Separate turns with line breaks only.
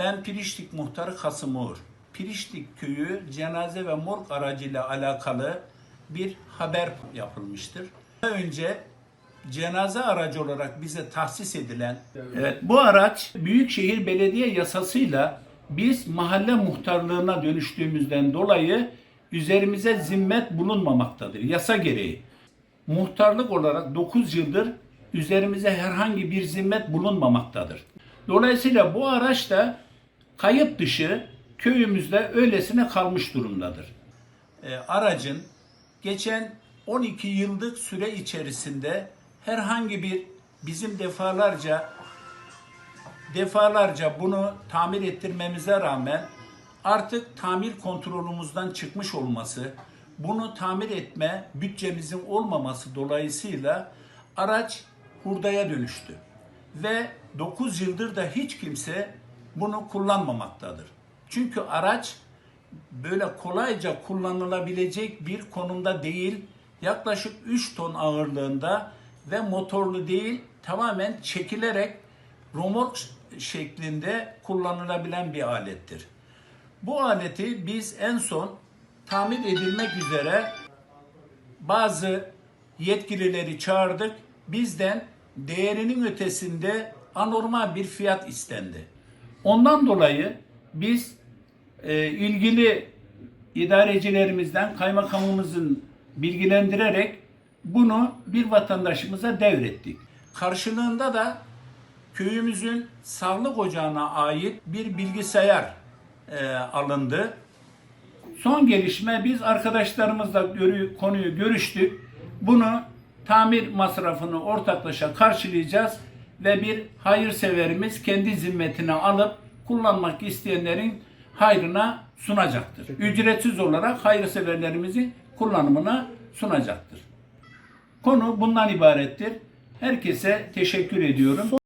Ben Pirişlik muhtarı Kasım Uğur. Pirişlik köyü cenaze ve morg aracıyla alakalı bir haber yapılmıştır. Daha önce cenaze aracı olarak bize tahsis edilen evet, bu araç Büyükşehir Belediye Yasası'yla biz mahalle muhtarlığına dönüştüğümüzden dolayı üzerimize zimmet bulunmamaktadır yasa gereği. Muhtarlık olarak 9 yıldır üzerimize herhangi bir zimmet bulunmamaktadır. Dolayısıyla bu araç da kayıt dışı köyümüzde öylesine kalmış durumdadır. E, aracın geçen 12 yıllık süre içerisinde herhangi bir bizim defalarca defalarca bunu tamir ettirmemize rağmen artık tamir kontrolümüzden çıkmış olması, bunu tamir etme bütçemizin olmaması dolayısıyla araç hurdaya dönüştü. Ve 9 yıldır da hiç kimse bunu kullanmamaktadır. Çünkü araç böyle kolayca kullanılabilecek bir konumda değil, yaklaşık 3 ton ağırlığında ve motorlu değil, tamamen çekilerek romork şeklinde kullanılabilen bir alettir. Bu aleti biz en son tamir edilmek üzere bazı yetkilileri çağırdık. Bizden değerinin ötesinde anormal bir fiyat istendi. Ondan dolayı biz e, ilgili idarecilerimizden kaymakamımızın bilgilendirerek bunu bir vatandaşımıza devrettik. Karşılığında da köyümüzün sağlık ocağına ait bir bilgisayar e, alındı. Son gelişme biz arkadaşlarımızla görü- konuyu görüştük. Bunu tamir masrafını ortaklaşa karşılayacağız ve bir hayırseverimiz kendi zimmetine alıp kullanmak isteyenlerin hayrına sunacaktır. Ücretsiz olarak hayırseverlerimizin kullanımına sunacaktır. Konu bundan ibarettir. Herkese teşekkür ediyorum.